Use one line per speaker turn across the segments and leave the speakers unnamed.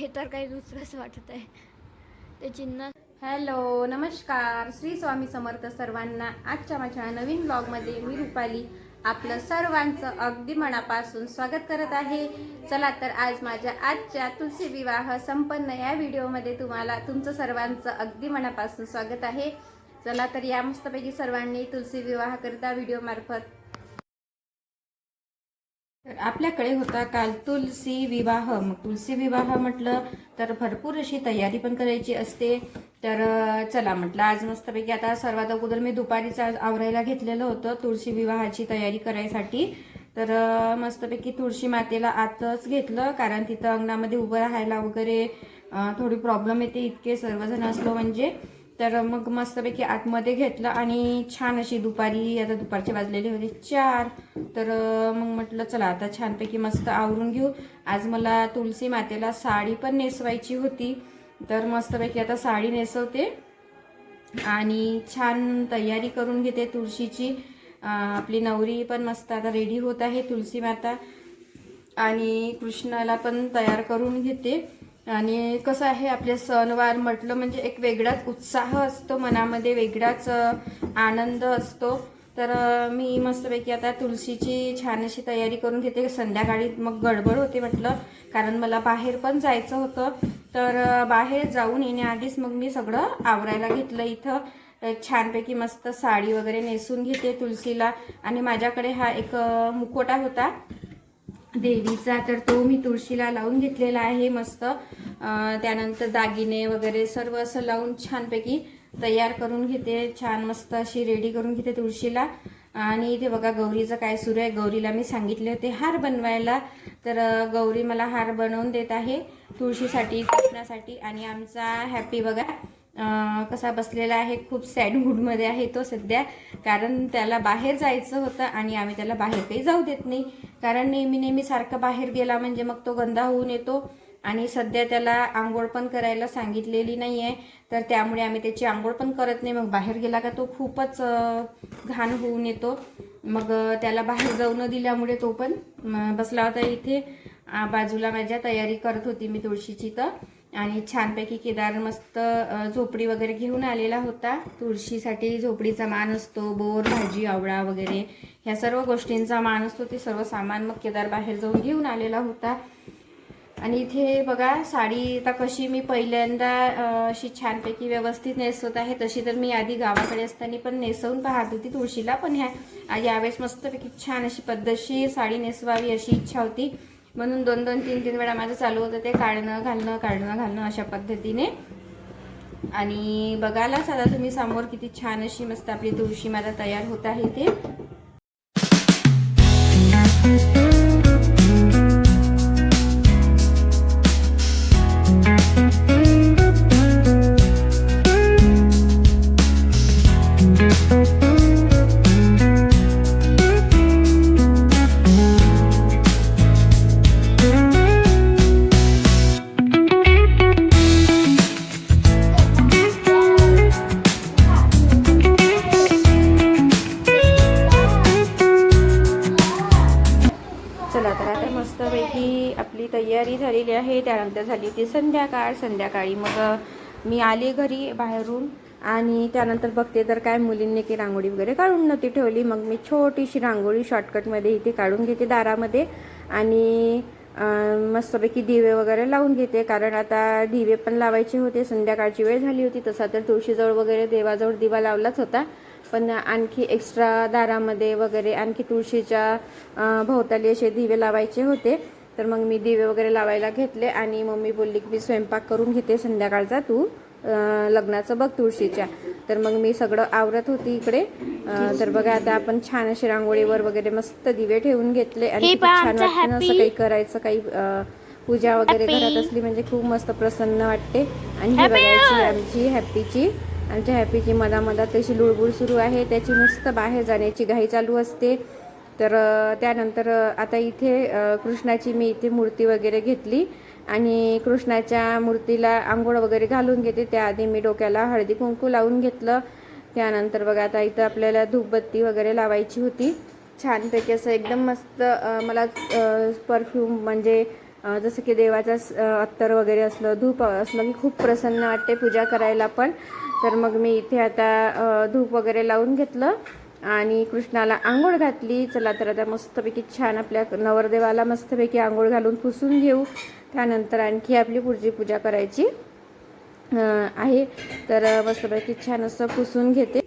हे तर काही दुसरंच वाटत आहे. ते चिन्ह
हॅलो नमस्कार. श्री स्वामी समर्थ सर्वांना आजच्या माझ्या नवीन ब्लॉगमध्ये मी रुपाली. आपलं सर्वांचं अगदी मनापासून स्वागत करत आहे. चला तर आज माझ्या आजच्या तुलसी विवाह संपन्न या व्हिडिओमध्ये तुम्हाला तुमचं सर्वांचं अगदी मनापासून स्वागत आहे. चला तर या मस्तपैकी सर्वांनी तुलसी विवाहाकरिता व्हिडिओमार्फत तर आपल्याकडे होता काल तुलसी विवाह. मग तुलसी विवाह म्हटलं तर भरपूर अशी तयारी पण करायची असते. तर चला म्हटलं आज मस्तपैकी आता सर्वात अगोदर मी दुपारीच आज आवरायला घेतलेलं होतं तुळशी विवाहाची तयारी करायसाठी. तर मस्तपैकी तुळशी मातेला आतच घेतलं कारण तिथं अंगणामध्ये उभं राहायला वगैरे थोडी प्रॉब्लेम येते इतके सर्वजण असलो म्हणजे. तर मग मस्तपैकी आतमध्ये घेतलं आणि छान अशी दुपारी आता दुपारचे वाजलेले होते चार तर मग म्हटलं चला आता छानपैकी मस्त आवरून घेऊ. आज मला तुलसी मातेला साडी पण नेसवायची होती तर मस्तपैकी आता साडी नेसवते आणि छान तयारी करून घेते तुळशीची. आपली नवरी पण मस्त आता रेडी होत आहे तुलसी माता आणि कृष्णाला पण तयार करून घेते. आणि कसं आहे आपले सणवार म्हटलं म्हणजे एक वेगळाच उत्साह असतो मनामध्ये वेगळाच आनंद असतो. तर मी मस्तपैकी आता तुळशीची छान अशी तयारी करून घेते. संध्याकाळी मग गडबड होते म्हटलं कारण मला बाहेर पण जायचं होतं. तर बाहेर जाऊन येण्याआधीच मग मी सगळं आवरायला घेतलं इथं. छानपैकी मस्त साडी वगैरे नेसून घेते तुळशीला आणि माझ्याकडे हा एक मुकोटा होता. देवीचा. तर तो मी तुळशीला लावून घेतलेला आहे मस्त. त्यानंतर दागिने वगैरे सर्व असं लावून छानपैकी तयार करून घेते. छान मस्त अशी रेडी करून घेते तुळशीला. आणि इथे बघा गौरीचं काय सुरू आहे. गौरीला मी सांगितले होते हार बनवायला. तर गौरी मला हार बनवून देत आहे तुळशीसाठी कृष्णासाठी आणि आमचा हॅपी बघा कसा बसलेला आहे. खूप सॅड मूडमध्ये आहे तो सध्या. कारण त्याला बाहेर जायचं होतं आणि आम्ही त्याला बाहेर काही जाऊ देत नाही. कारण नेहमी नेहमी सारखं बाहेर गेला म्हणजे मग तो गंदा होऊन येतो. आणि सध्या त्याला आंघोळ पण करायला सांगितलेली नाही आहे तर त्यामुळे आम्ही त्याची आंघोळ पण करत नाही. मग बाहेर गेला का तो खूपच घाण होऊन येतो. मग त्याला बाहेर जाऊ न दिल्यामुळे तो पण बसला होता इथे. बाजूला माझ्या तयारी करत होती मी तुळशीची तर. आणि छानपैकी केदार मस्त झोपडी वगैरे घेऊन आलेला होता. तुळशीसाठी झोपडीचा मान असतो बोर भाजी आवळा वगैरे. ह्या सर्व गोष्टींचा मान असतो ते सर्व सामान मग केदार बाहेर जाऊन घेऊन आलेला होता. आणि इथे बघा साडी आता कशी मी पहिल्यांदा अशी छानपैकी व्यवस्थित नेसवत आहे. तशी तर मी आधी गावाकडे असताना पण नेसवून पाहत होती. तुळशीला पण ह्या यावेळेस मस्तपैकी छान अशी पद्धतशीर साडी नेसवावी अशी इच्छा होती. म्हणून दोन दोन तीन तीन वेळा माझं चालू होतं ते काढणं घालणं काढणं घालणं अशा पद्धतीने. आणि बघायलाच आता तुम्ही समोर किती छान अशी मस्त आपली तुळशी माता तयार होत आहे ते चला तर आता मस्तपैकी आपली तयारी झालेली आहे. त्यानंतर झाली ती संध्याकाळ. संध्याकाळी मग मी आले घरी बाहेरून आणि त्यानंतर बघते तर काय मुलींनी की रांगोळी वगैरे काढून नव्हती ठेवली. मग मी छोटीशी रांगोळी शॉर्टकटमध्ये इथे काढून घेते दारामध्ये आणि मस्तपैकी दिवे वगैरे लावून घेते. कारण आता दिवे पण लावायचे होते. संध्याकाळची वेळ झाली होती. तसा तर तुळशीजवळ वगैरे देवाजवळ दिवा लावलाच होता. पण आणखी एक्स्ट्रा दारामध्ये वगैरे आणखी तुळशीच्या भोवताली असे दिवे लावायचे होते तर मग मी दिवे वगैरे लावायला घेतले आणि मम्मी बोलली की मी स्वयंपाक करून घेते संध्याकाळचा तू लग्नाचं बघ तुळशीच्या तर मग मी सगळं आवरत होती इकडे तर बघा आता आपण छान असे रांगोळीवर वगैरे मस्त दिवे ठेवून घेतले आणि छान वाटतं असं काही करायचं काही पूजा वगैरे. घरात असली म्हणजे खूप मस्त प्रसन्न वाटते आणि ही बघायची. आमची हॅपीची आमच्या हॅपीची मधामधात तशी लुळबुळ सुरू आहे. त्याची नुसतं बाहेर जाण्याची घाई चालू असते. तर त्यानंतर आता इथे कृष्णाची मी इथे मूर्ती वगैरे घेतली आणि कृष्णाच्या मूर्तीला आंघोळ वगैरे घालून घेते. त्याआधी मी डोक्याला हळदी कुंकू लावून घेतलं. त्यानंतर बघा आता इथं आपल्याला धूपबत्ती वगैरे लावायची होती. छानपैकी असं एकदम मस्त मला परफ्यूम म्हणजे जसं की देवाचा अत्तर वगैरे असलं धूप असलं की खूप प्रसन्न वाटते पूजा करायला पण. तर मग मी इथे आता धूप वगैरे लावून घेतलं आणि कृष्णाला आंघोळ घातली. चला तर आता मस्तपैकी छान आपल्या नवरदेवाला मस्तपैकी आंघोळ घालून पुसून घेऊ. त्यानंतर आणखी आपली पुढची पूजा करायची आहे. तर मस्तपैकी छान असं पुसून घेते.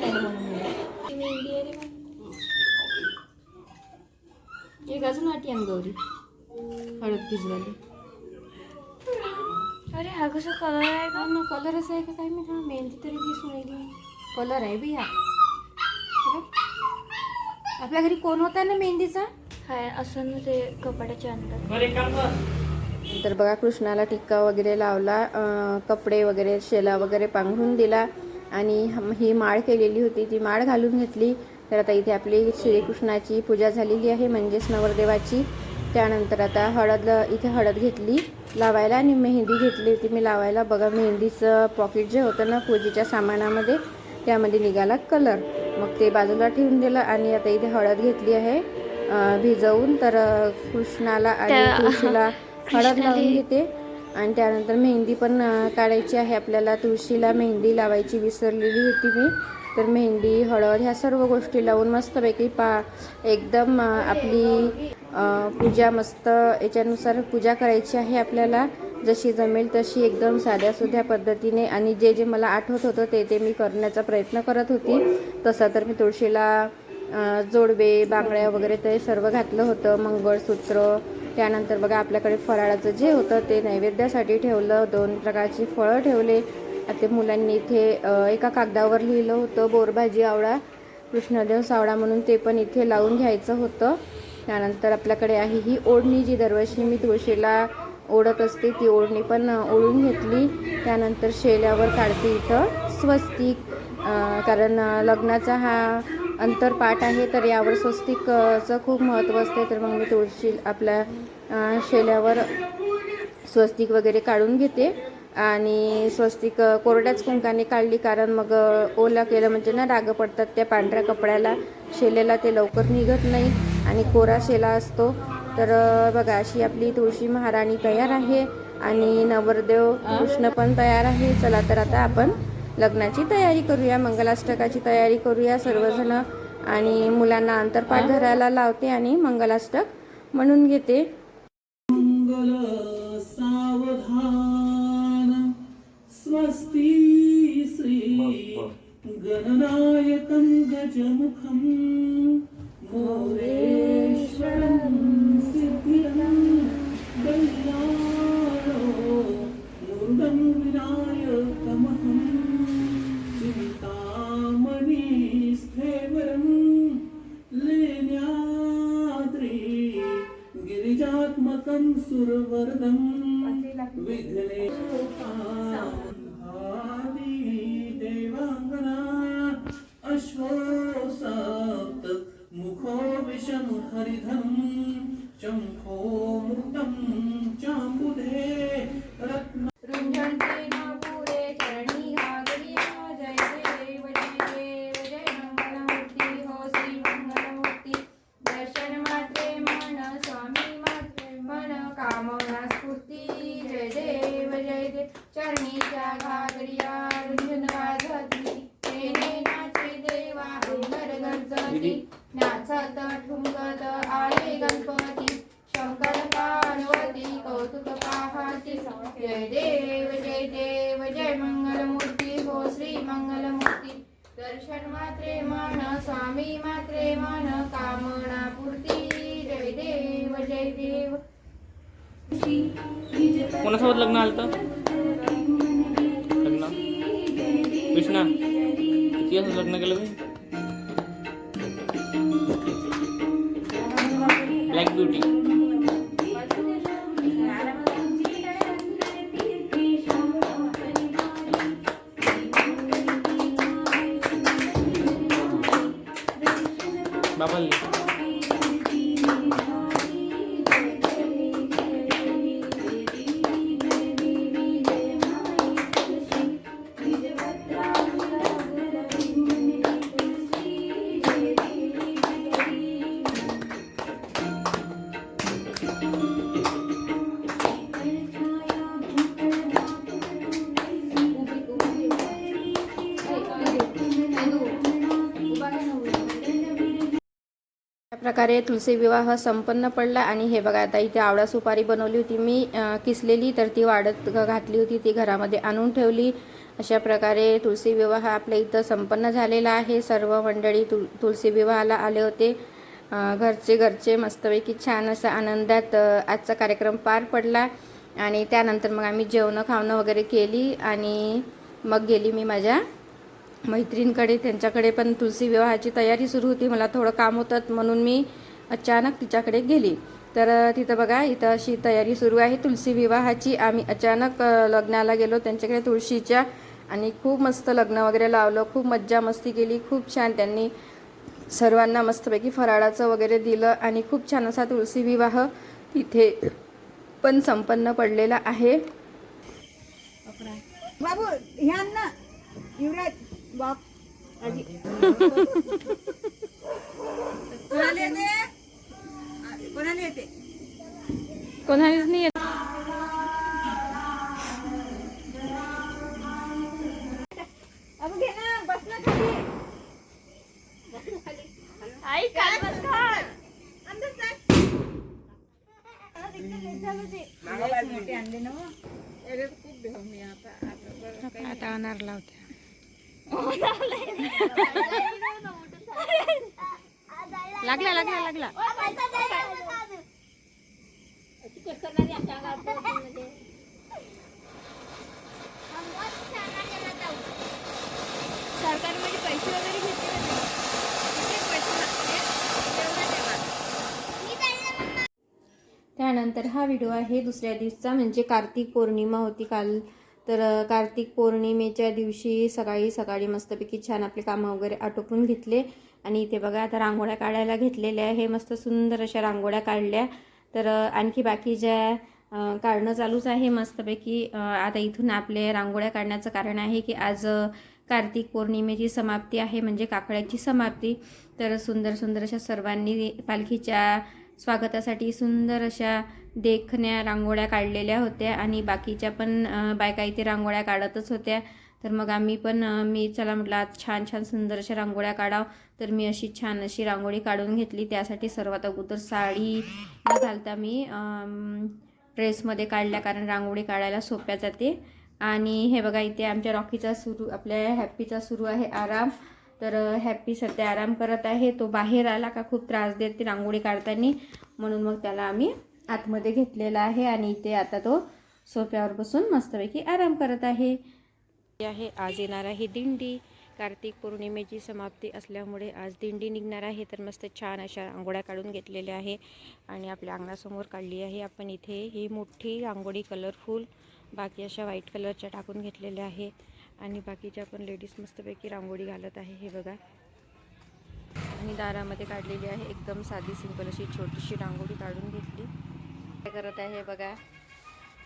मेहंदी आहे.
एक अजून वाटी आण गौरी. हळद भिजवाली
अरे हा कसा कलर आहे का?
हा ना कलरच आहे का काय मी हा मेहंदी तरी दिसून राहिली कलर आहे बी हा. आपल्या घरी कोण होता ना मेहंदीचा?
हाय असं ना ते कपाटाच्या अंदर
तर बघा कृष्णाला टिक्का वगैरे लावला कपडे वगैरे शेला वगैरे पांघरून दिला. आणि ही माळ केलेली होती. ती माळ घालून घेतली तर आता इथे आपली श्रीकृष्णाची पूजा झालेली आहे म्हणजेच नवरदेवाची. त्यानंतर आता हळद इथे हळद घेतली लावायला आणि मेहंदी घेतली होती. मी लावायला बघा मेहंदीचं पॉकेट जे होतं ना पूजेच्या सामानामध्ये त्यामध्ये निघाला कलर मग ते बाजूला ठेवून दिलं आणि आता इथे हळद घेतली आहे. भिजवून तर कृष्णाला आणि तुळशीला हळद लावून घेते. आणि त्यानंतर मेहंदी पण काढायची आहे आपल्याला. तुळशीला मेहंदी लावायची विसरलेली होती मी. तर मेहंदी हळद ह्या सर्व गोष्टी लावून मस्तपैकी पा एकदम आपली पूजा मस्त याच्यानुसार पूजा करायची आहे आपल्याला. जशी जमेल तशी एकदम साध्या सुध्या पद्धतीने आणि जे जे मला आठवत होतं ते ते मी करण्याचा प्रयत्न करत होती. तसं तर मी तुळशीला जोडवे बांगड्या वगैरे ते सर्व घातलं होतं. मंगळसूत्र त्यानंतर बघा आपल्याकडे फराळाचं जे होतं ते नैवेद्यासाठी ठेवलं दोन प्रकारची फळं ठेवले. ते मुलांनी इथे एका कागदावर लिहिलं होतं बोरभाजी आवळा कृष्णदेव सावळा म्हणून ते पण इथे लावून घ्यायचं होतं. त्यानंतर आपल्याकडे आहे ही ओढणी जी दरवर्षी मी तुळशीला ओढत असते ती ओढणी पण ओढून घेतली. त्यानंतर शेल्यावर काढते इथं स्वस्तिक कारण लग्नाचा हा अंतरपाठ आहे तर यावर स्वस्तिकचं खूप महत्त्व असते. तर मग मी तुळशी आपल्या शेल्यावर स्वस्तिक वगैरे काढून घेते. आणि स्वस्तिक कोरड्याच कुंकाने काढली कारण मग ओला केलं म्हणजे ना डाग पडतात त्या पांढऱ्या कपड्याला. शेलेला ते लवकर निघत नाही आणि कोरा शेला असतो. तर बघा अशी आपली तुळशी महाराणी तयार आहे. आणि नवरदेव कृष्ण पण तयार आहे. चला तर आता आपण लग्नाची तयारी करूया मंगलाष्टकाची तयारी करूया सर्वजण आणि मुलांना अंतरपाठ धरायला लावते आणि मंगलाष्टक म्हणून घेते.
मङ्गल सावधान स्वस्ति श्री गणनायकं गजमुखं सुरवरदं विघ्नेशादि देवाङ्गना अश्वो सप्त मुखो विषं हरिधनं शङ्खो मुक्तं चाम्बुधे रत्न
रुंझणते न पुरे चरणी हागरिया जय देव जय देव जय मंगलमूर्ती हो श्री मंगलमूर्ती दर्शन मात्रे मन स्वामी मात्रे मन कामना स्फूर्ती जय देव जय देव चरणीच्या घागरिया रुंझन वाजती तेने नाचे देवा अंबर गरजती नाचत ठुमकत आले गणपती शंकर पार्वती कौतुक पाहती जय देव जय देव जय मंगलमूर्ती हो श्री मंगलमूर्ती दर्शन मात्रे मन स्वामी मात्रे मन कामना पूर्ती. जय देव जय देव.
कोणासोबत लग्न आलं तर? लग्न? कृष्णा किती असं लग्न केलं मी ब्लॅक ब्युटी
प्रकारे तुलसी विवाह संपन्न पडला आणि हे बघा आता इथे आवळा सुपारी बनवली होती मी किसलेली तर ती वाढत घातली होती ती घरामध्ये आणून ठेवली. अशा प्रकारे तुलसी विवाह आपल्या इथं संपन्न झालेला आहे. सर्व मंडळी तुल तुलसी विवाहाला आले होते. घरचे घरचे मस्तपैकी छान असा आनंदात आजचा कार्यक्रम पार पडला. आणि त्यानंतर मग आम्ही जेवणं खावणं वगैरे केली आणि मग गेली मी माझ्या मैत्रीणकडे त्यांच्याकडे पण तुलसी विवाहाची तयारी सुरू होती. मला थोडं काम होतं म्हणून मी अचानक तिच्याकडे गेली. तर तिथं बघा इथं अशी तयारी सुरू आहे. तुलसी विवाहाची. आम्ही अचानक लग्नाला गेलो. त्यांच्याकडे तुळशीच्या आणि खूप मस्त लग्न वगैरे लावलं. खूप मज्जा मस्ती केली. खूप छान त्यांनी सर्वांना मस्तपैकी फराळाचं वगैरे दिलं आणि खूप छान असा तुळशी विवाह तिथे पण संपन्न पडलेला आहे.
बाबू ह्यांना युवराज बाप. आजी. कोणाला येते? कोणाला येते?
कोणालाच नाही येत.
आई काय म्हणतात
अंदर चाल. हा, तिकडे लय झालं ते. लयच मोठे आणले ना हो.
आता अनार लावते लागला लागला लागला.
सरकारमध्ये पैसे वगैरे घेतले.
त्यानंतर हा व्हिडिओ आहे दुसऱ्या दिवसचा म्हणजे कार्तिक पौर्णिमा होती काल. तर कार्तिक पौर्णिमेच्या दिवशी सकाळी सकाळी मस्तपैकी छान आपले कामं वगैरे आटोपून घेतले. आणि इथे बघा आता रांगोळ्या काढायला घेतलेल्या आहे. मस्त सुंदर अशा रांगोळ्या काढल्या. तर आणखी बाकी ज्या काढणं चालूच आहे मस्तपैकी. आता इथून आपले रांगोळ्या काढण्याचं कारण आहे की आज कार्तिक पौर्णिमेची समाप्ती आहे म्हणजे काकड्याची समाप्ती. तर सुंदर सुंदर अशा सर्वांनी पालखीच्या स्वागतासाठी सुंदर अशा देखण्या रांगोळ्या काढलेल्या होत्या. आणि बाकीच्या पण बायका इथे रांगोळ्या काढतच होत्या. तर मग आम्ही पण मी चला म्हटलं आज छान छान सुंदर अशा रांगोळ्या काढाव. तर मी अशी छान अशी रांगोळी काढून घेतली. त्यासाठी सर्वात अगोदर साडी न घालता मी ड्रेसमध्ये काढल्या कारण रांगोळी काढायला सोप्या जाते. आणि हे बघा इथे आमच्या रॉकीचा सुरू आपल्या हॅप्पीचा सुरू आहे आराम. तर हॅप्पी सध्या आराम करत आहे. तो बाहेर आला का खूप त्रास देते रांगोळी काढताना. म्हणून मग त्याला आम्ही आतमध्ये घेतलेला आहे. आणि इथे आता तो सोफ्यावर बसून मस्तपैकी आराम करत आहे. आहे. आज येणार आहे दिंडी. कार्तिक पौर्णिमेची समाप्ती असल्यामुळे आज दिंडी निघणार आहे. तर मस्त छान अशा रांगोळ्या काढून घेतलेल्या आहे. आणि आपल्या अंगणासमोर काढली आहे. आपण इथे ही मोठी रांगोळी कलरफुल बाकी अशा व्हाईट कलरच्या टाकून घेतलेल्या आहे. आणि बाकीच्या पण लेडीज मस्तपैकी रांगोळी घालत आहे. हे बघा. आणि दारामध्ये काढलेली आहे. एकदम साधी सिंपल अशी छोटीशी रांगोळी काढून घेतली. काय करत आहे बघा.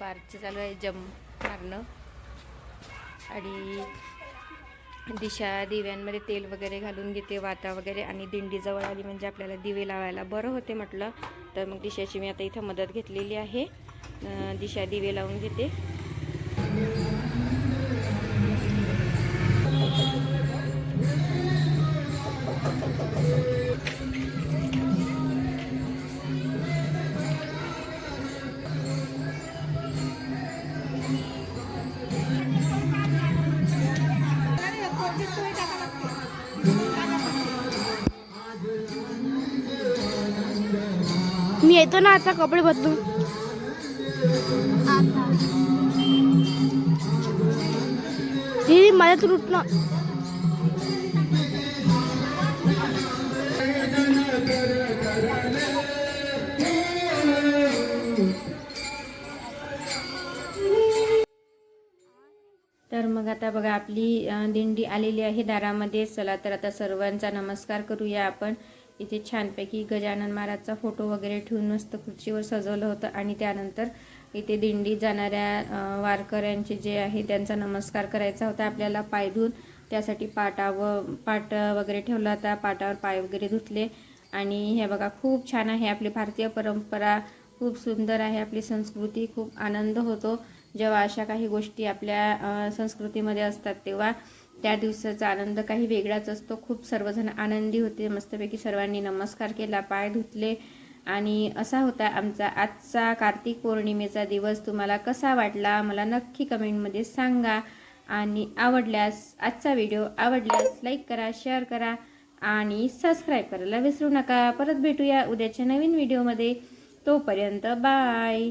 पार्कचे चालू आहे. जम मारणं. आणि दिशा दिव्यांमध्ये तेल वगैरे घालून घेते वाता वगैरे आणि दिंडीजवळ आली म्हणजे आपल्याला दिवे लावायला बरं होते म्हटलं. तर मग दिशाची मी आता इथं मदत घेतलेली आहे. दिशा दिवे लावून घेते.
मी येतो ना आता कपडे बदलून. ही माझ्या तुट ना
तर मग आता बघा आपली दिंडी आलेली आहे दारामध्ये. चला तर आता सर्वांचा नमस्कार करूया आपण. इथे छानपैकी गजानन महाराजचा फोटो वगैरे ठेवून मस्त खुर्चीवर सजवलं होतं. आणि त्यानंतर इथे दिंडी जाणाऱ्या वारकऱ्यांचे जे आहे त्यांचा नमस्कार करायचा होता. आपल्याला पाय धुवून त्यासाठी पाटा व पाट वगैरे ठेवला होता. पाटावर पाय वगैरे धुतले. आणि हे बघा खूप छान आहे आपली भारतीय परंपरा. खूप सुंदर आहे आपली संस्कृती. खूप आनंद होतो. जेव्हा अशा काही गोष्टी आपल्या संस्कृतीमध्ये असतात तेव्हा त्या दिवसाचा आनंद काही वेगळाच असतो. खूप सर्वजण आनंदी होते. मस्तपैकी सर्वांनी नमस्कार केला पाय धुतले. आणि असा होता आमचा आजचा कार्तिक पौर्णिमेचा दिवस. तुम्हाला कसा वाटला? मला नक्की कमेंटमध्ये सांगा. आणि आवडल्यास आजचा व्हिडिओ आवडल्यास लाईक करा शेअर करा आणि सबस्क्राईब करायला विसरू नका. परत भेटूया उद्याच्या नवीन व्हिडिओमध्ये. तोपर्यंत बाय.